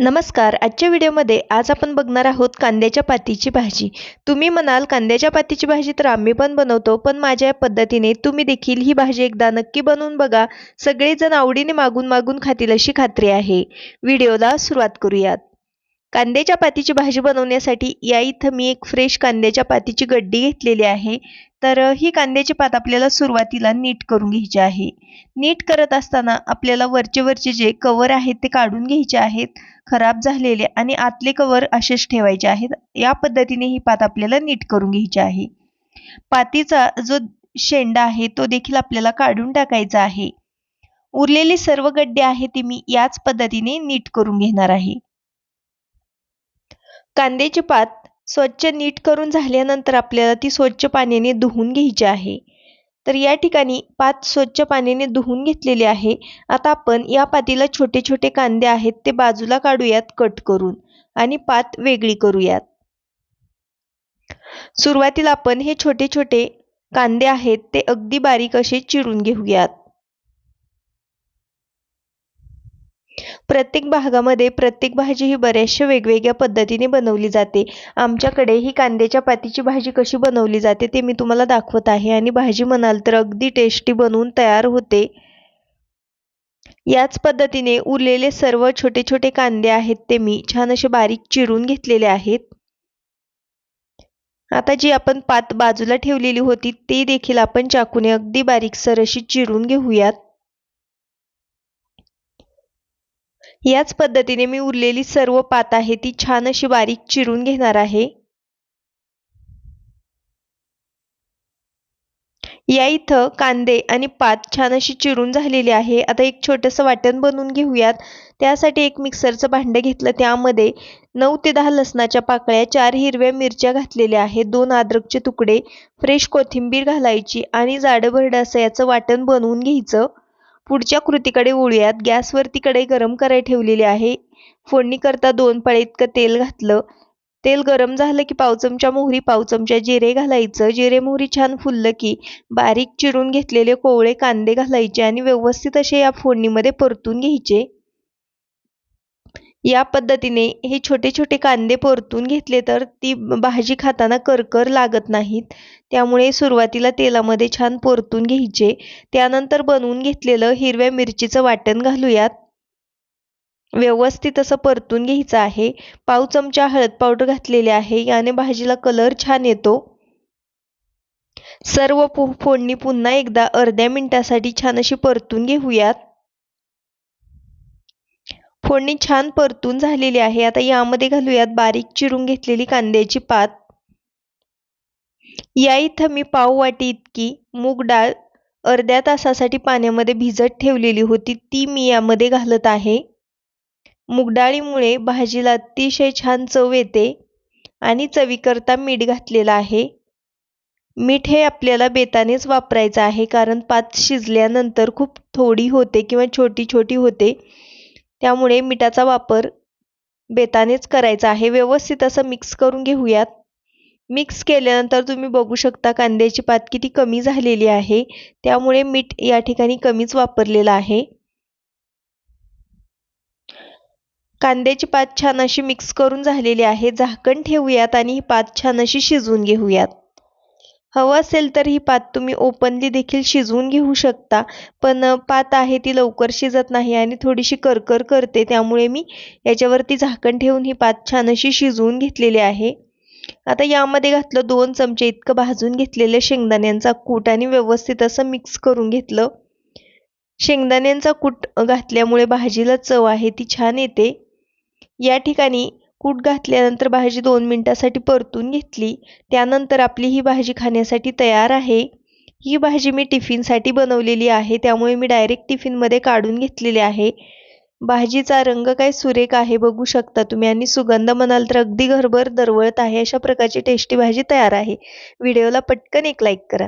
नमस्कार. आजच्या व्हिडिओमध्ये आज आपण बघणार आहोत कांद्याच्या पातीची भाजी. तुम्ही म्हणाल कांद्याच्या पातीची भाजी तर आम्ही पण बनवतो पण माझ्या पद्धतीने तुम्ही देखील ही भाजी एकदा नक्की बनवून बघा. सगळेजण आवडीने मागून मागून खातील अशी खात्री आहे. व्हिडिओला सुरुवात करूयात. कांद्याच्या पातीची भाजी बनवण्यासाठी या इथं मी एक फ्रेश कांद्याच्या पातीची गड्डी घेतलेली आहे. तर ही कांद्याची पात आपल्याला सुरुवातीला नीट करून घ्यायची आहे. नीट करत असताना आपल्याला वरचे वरचे जे कवर आहेत ते काढून घ्यायचे आहेत खराब झालेले आणि आतले कवर असेच ठेवायचे आहेत. या पद्धतीने ही पात आपल्याला नीट करून घ्यायची आहे. पातीचा जो शेंडा आहे तो देखील आपल्याला काढून टाकायचा आहे. उरलेली सर्व गड्डे आहे ते मी याच पद्धतीने नीट करून घेणार आहे. कांद्याची पात स्वच्छ नीट करून झाल्यानंतर आपल्याला ती स्वच्छ पाण्याने धुवून घ्यायची आहे. तर या ठिकाणी पात स्वच्छ पाण्याने धुवून घेतलेली आहे. आता आपण या पातीला छोटे छोटे कांदे आहेत ते बाजूला काढूयात कट करून आणि पात वेगळी करूयात. सुरुवातीला आपण हे छोटे छोटे कांदे आहेत ते अगदी बारीक असे चिरून घेऊयात. प्रत्येक भागामध्ये प्रत्येक भाजी ही बऱ्याचशा वेगवेगळ्या पद्धतीने बनवली जाते. आमच्याकडे ही कांद्याच्या पातीची भाजी कशी बनवली जाते ते मी तुम्हाला दाखवत आहे आणि भाजी म्हणाल तर अगदी टेस्टी बनवून तयार होते. याच पद्धतीने उरलेले सर्व छोटे छोटे कांदे आहेत ते मी छान असे बारीक चिरून घेतलेले आहेत. आता जी आपण पात बाजूला ठेवलेली होती ती देखील आपण चाकूने अगदी बारीकसर अशी चिरून घेऊयात. याच पद्धतीने मी उरलेली सर्व पात आहे ती छान अशी बारीक चिरून घेणार आहे. या इथं कांदे आणि पात छान अशी चिरून झालेली आहे. आता एक छोटंसं वाटण बनवून घेऊयात. त्यासाठी एक मिक्सरचं भांडं घेतलं. त्यामध्ये नऊ ते दहा लसणाच्या पाकळ्या चार हिरव्या मिरच्या घातलेल्या आहेत दोन अद्रकचे तुकडे फ्रेश कोथिंबीर घालायची आणि जाडंभरडं असं याचं वाटण बनवून घ्यायचं. पुढच्या कृतीकडे वळूयात. गॅसवरती कढई गरम करायला ठेवलेली आहे. फोडणी करता दोन पळे इतकं तेल घातलं. तेल गरम झालं की पाव चमचा मोहरी पाव चमचा जिरे घालायचं. जिरे मोहरी छान फुललं की बारीक चिरून घेतलेले कोवळे कांदे घालायचे आणि व्यवस्थित असे या फोडणीमध्ये परतून घ्यायचे. या पद्धतीने हे छोटे छोटे कांदे परतून घेतले तर ती भाजी खाताना करकर लागत नाहीत. त्यामुळे सुरुवातीला तेलामध्ये छान परतून घ्यायचे. त्यानंतर बनवून घेतलेलं हिरव्या मिरचीचं वाटण घालूयात. व्यवस्थित असं परतून घ्यायचं आहे. पाव चमचा हळद पावडर घातलेले आहे. याने भाजीला कलर छान येतो. सर्व फोडणी पुन्हा एकदा अर्ध्या मिनिटासाठी छान अशी परतून घेऊयात. फोडणी छान परतून झालेली आहे. आता यामध्ये घालूयात बारीक चिरून घेतलेली कांद्याची पात. या इथं मी पाव वाटी इतकी मूग डाळ अर्ध्या तासासाठी पाण्यामध्ये भिजत ठेवलेली होती ती मी यामध्ये घालत आहे. मुगडाळीमुळे भाजीला अतिशय छान चव येते आणि चवीकरता मीठ घातलेलं आहे. मीठ हे आपल्याला बेतानेच वापरायचं आहे कारण पात शिजल्यानंतर खूप थोडी होते किंवा छोटी छोटी होते. त्यामुळे मिठाचा वापर बेतानेच करायचा आहे. व्यवस्थित असं मिक्स करून घेऊयात. मिक्स केल्यानंतर तुम्ही बघू शकता कांद्याची पात किती कमी झालेली आहे. त्यामुळे मीठ या ठिकाणी कमीच वापरलेलं आहे. कांद्याची पात छान अशी मिक्स करून झालेली आहे. झाकण ठेवूयात आणि ही पात छान अशी शिजवून घेऊयात. हवं असेल तर ही पात तुम्ही ओपनली देखील शिजवून घेऊ शकता. पण पात आहे ती लवकर शिजत नाही आणि थोडीशी करकर करते. त्यामुळे मी याच्यावरती झाकण ठेवून ही पात छान अशी शिजवून घेतलेली आहे. आता यामध्ये घातलं दोन चमचे इतकं भाजून घेतलेलं शेंगदाण्यांचा कूट आणि व्यवस्थित असं मिक्स करून घेतलं. शेंगदाण्यांचा कूट घातल्यामुळे भाजीला चव आहे ती छान येते. या ठिकाणी कूट घातल्यानंतर भाजी दोन मिनटासाठी परतून घेतली. त्यानंतर आपली ही भाजी खाण्यासाठी तयार आहे. ही भाजी मी टिफिनसाठी बनवलेली आहे. त्यामुळे मी डायरेक्ट टिफिनमध्ये काढून घेतलेली आहे. भाजीचा रंग काय सुरेख आहे बघू शकता तुम्ही. आणि सुगंध म्हणाल तर अगदी घरभर दरवळत आहे. अशा प्रकारची टेस्टी भाजी तयार आहे. व्हिडिओला पटकन एक लाईक करा.